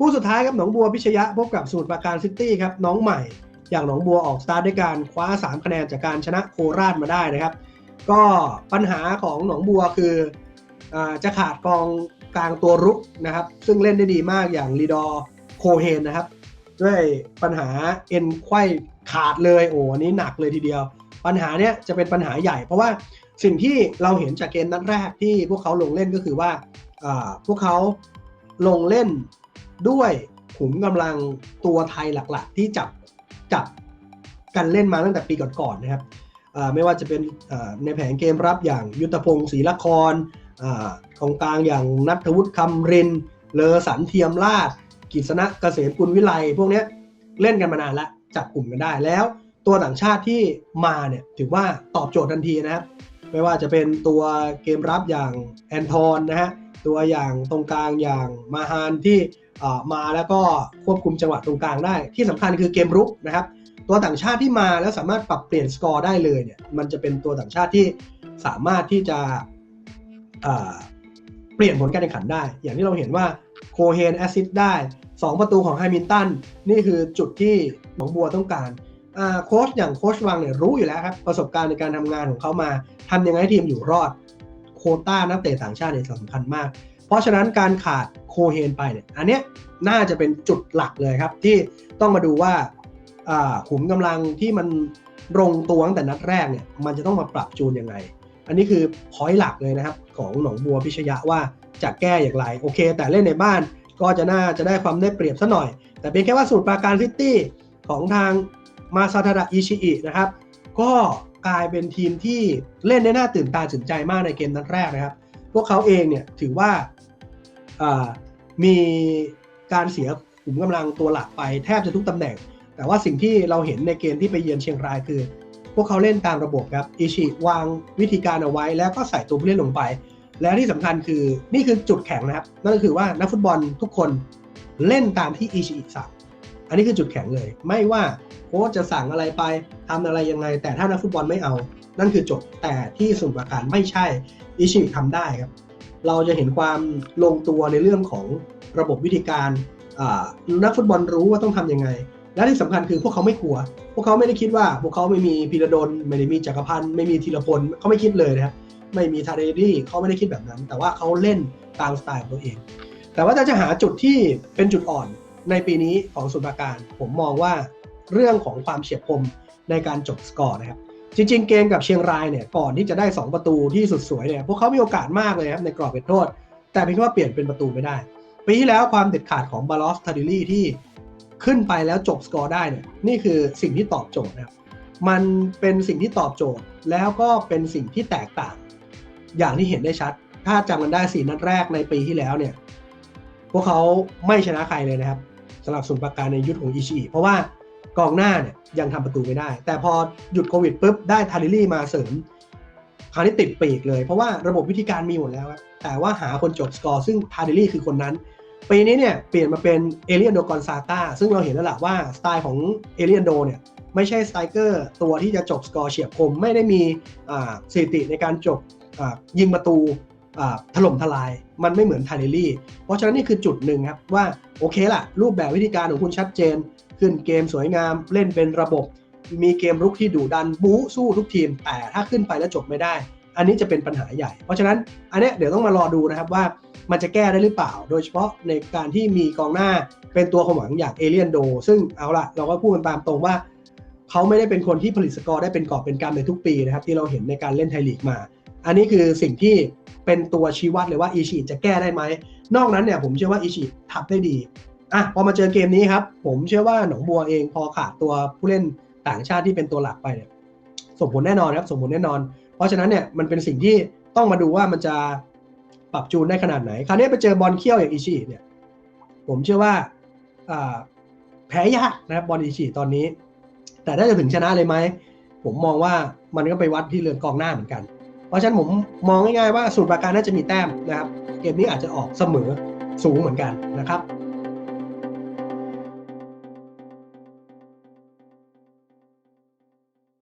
คู่สุดท้ายครับหนองบัวพิชยะพบกับสมุทรปราการซิตี้ครับน้องใหม่ อย่างหนองบัวออกสตาร์ทด้วยการคว้า 3 คะแนนจากการชนะโคราชมาได้นะครับ ก็ปัญหาของหนองบัวคืออจะขาดกองกลางตัวรุกนะครับ ซึ่งเล่นได้ดีมากอย่างลีดอโคเฮนนะครับ ด้วยปัญหาเอ็นไขว้ขาดเลยโอ้อันนี้หนักเลยทีเดียว ปัญหาเนี้ยจะเป็นปัญหาใหญ่ เพราะว่าสิ่งที่เราเห็นจากเกมนัดแรกที่พวกเขาลงเล่นก็คือว่าพวกเขาลงเล่น ด้วยขุมกำลังตัวไทยหลักๆ ที่จับจับกันเล่นมาตั้งแต่ปีก่อนๆนะครับไม่ว่าจะเป็นในแผนเกมรับอย่างยุทธพงศ์ศรีละครอ่ากองกลางอย่างนัทวุฒิคำริน เลอสันเทียมราชกิษณะเกษมกุลวิไลพวกนี้เล่นกันมานานแล้วจับกลุ่มกันได้แล้ว ตัวต่างชาติที่มาเนี่ยถือว่าตอบโจทย์ทันทีนะครับ ไม่ว่าจะเป็นตัวเกมรับอย่างแอนทอนนะฮะตัวอย่างตรงกลางอย่างมาฮานที่ มาแล้วก็ควบคุมจังหวะตรงกลางได้ ที่สำคัญคือเกมรุกนะครับ ตัวต่างชาติที่มาแล้วสามารถปรับเปลี่ยนสกอร์ได้เลยเนี่ยมันจะเป็นตัวต่างชาติที่สามารถที่จะเปลี่ยนผลการแข่งขันได้ อย่างที่เราเห็นว่าโคเฮนแอซิสได้ 2 ประตูของไฮมินตัน นี่คือจุดที่หนองบัวต้องการโค้ชอย่างโค้ชวังเนี่ยรู้อยู่แล้วครับ ประสบการณ์ในการทำงานของเขามาทำยังไงให้ทีมอยู่รอด โคต้านักเตะต่างชาติเนี่ยสำคัญมาก เพราะฉะนั้นการขาดโคเฮนไปเนี่ยอันเนี้ยน่าจะเป็นจุดหลักเลยครับ ที่ต้องมาดูว่าขุมกำลังที่มันลงตัวตั้งแต่นัดแรกเนี่ยมันจะต้องมาปรับจูนยังไง อันนี้คือพอยต์หลักเลยนะครับ ของหนองบัวพิชยะว่าจะแก้อย่างไร โอเค แต่เล่นในบ้านก็จะน่าจะได้ความได้เปรียบซะหน่อย แต่เพียงแค่ว่าสูตรปราการซิตี้ของทางมาซาทาดะอิชิอินะครับ ก็กลายเป็นทีมที่เล่นได้น่าตื่นตาตื่นใจมากในเกมนัดแรกนะครับ พวกเขาเองเนี่ยถือว่า มีการเสียขุมกำลังตัวหลักไปแทบจะทุกตำแหน่ง แต่ว่าสิ่งที่เราเห็นในเกมที่ไปเยือนเชียงรายคือ พวกเขาเล่นตามระบบครับอิชิวางวิธีการเอาไว้ แล้วก็ใส่ตัวผู้เล่นลงไป และที่สำคัญคือนี่คือจุดแข็งนะครับ นั่นก็คือว่านักฟุตบอลทุกคนเล่นตามที่อิชิสั่งอันนี้คือจุดแข็งเลย ไม่ว่าโค้ชจะสั่งอะไรไปทำอะไรยังไง แต่ถ้านักฟุตบอลไม่เอา นั่นคือจบแต่ที่สมุทรปราการไม่ใช่อิชิทำได้ครับ เราจะเห็นความลงตัวในเรื่องของระบบวิธีการนักฟุตบอลรู้ว่าต้องทำยังไง และที่สำคัญคือพวกเขาไม่กลัว พวกเขาไม่ได้คิดว่า พวกเขาไม่มีพีระดลไม่ได้มีจักรพันธ์ไม่มีธีรพลเขาไม่คิดเลยนะครับไม่มีทาเรดี้เขาไม่ได้คิดแบบนั้น แต่ว่าเขาเล่นตามสไตล์ของตัวเอง แต่ว่าถ้าจะหาจุดที่เป็นจุดอ่อนในปีนี้ของสุนทรการ ผมมองว่าเรื่องของความเฉียบคมในการจบสกอร์นะครับ จริงๆ เกมกับเชียงรายเนี่ยก่อนที่จะได้ 2 ประตูที่สุดสวยเนี่ยพวกเขามีโอกาสมากเลยครับในกรอบเขตโทษ แต่เพียงแค่ว่าเปลี่ยนเป็นประตูไม่ได้ปีที่แล้วความเด็ดขาดของบาลอสทาดิลี่ที่ขึ้นไปแล้วจบสกอร์ได้เนี่ยนี่คือสิ่งที่ตอบโจทย์นะครับมันเป็นสิ่งที่ตอบโจทย์แล้วก็เป็นสิ่งที่แตกต่าง อย่างที่เห็นได้ชัด ถ้าจำกันได้สี่นัดแรกในปีที่แล้วเนี่ยพวกเขาไม่ชนะใครเลยนะครับสำหรับสุนปราการในยุคของอิชิเพราะว่า กองหน้าเนี่ยยังทำประตูไม่ได้ แต่พอหยุดโควิดปุ๊บได้ทาริลี่มาเสริมคราวนี้ติดปีกเลย เพราะว่าระบบวิธีการมีหมดแล้ว แต่ว่าหาคนจบสกอร์ซึ่งทาริลี่คือคนนั้นปีนี้เนี่ยเปลี่ยนมาเป็นเอเลียนโดกอนซาตาซึ่งเราเห็นแล้วแหละว่าสไตล์ของเอเลียนโดเนี่ยไม่ใช่สไตรเกอร์ตัวที่จะจบสกอร์เฉียบคม ไม่ได้มีสถิติในการจบยิงประตู ถล่มทลาย มันไม่เหมือนทาริลี่ เพราะฉะนั้นนี่คือจุดหนึ่งครับว่าโอเคล่ะ รูปแบบวิธีการของคุณชัดเจน ขึ้นเกมสวยงามเล่นเป็นระบบ มีเกมรุกที่ดุดันบู๊สู้ทุกทีม แต่ถ้าขึ้นไปแล้วจบไม่ได้ อันนี้จะเป็นปัญหาใหญ่ เพราะฉะนั้นอันเนี้ยเดี๋ยวต้องมารอดูนะครับว่ามันจะแก้ได้หรือเปล่า โดยเฉพาะในการที่มีกองหน้าเป็นตัวความหวังอย่างเอเลียนโด ซึ่งเอาละเราก็พูดกันตามตรงว่าเขาไม่ได้เป็นคนที่ผลิตสกอร์ได้เป็นกอบเป็นกำในทุกปีนะครับที่เราเห็นในการเล่นไทยลีกมา อันนี้คือสิ่งที่เป็นตัวชี้วัดเลยว่าอิชิจะแก้ได้ไหม นอกนั้นเนี่ยผมเชื่อว่าอิชิทำได้ดีอะพอมาเจอเกมนี้ครับ ผมเชื่อว่าหนองบัวเองพอขาดตัวผู้เล่นต่างชาติที่เป็นตัวหลักไปเนี่ยส่งผลแน่นอนครับส่งผลแน่นอน เพราะฉะนั้นเนี่ยมันเป็นสิ่งที่ต้องมาดูว่ามันจะปรับจูนได้ขนาดไหน คราวนี้ไปเจอบอลเคี้ยวอย่างอิชิเนี่ย ผมเชื่อว่าอ่าแพ้ยากนะครับบอลอิชิตอนนี้ แต่ถ้าจะถึงชนะเลยไหมผมมองว่ามันก็ไปวัดที่เรือนกองหน้าเหมือนกัน เพราะฉะนั้นผมมองง่ายๆว่าสูตรปราการน่าจะมีแต้มนะครับ เกมนี้อาจจะออกเสมอสูงเหมือนกันนะครับ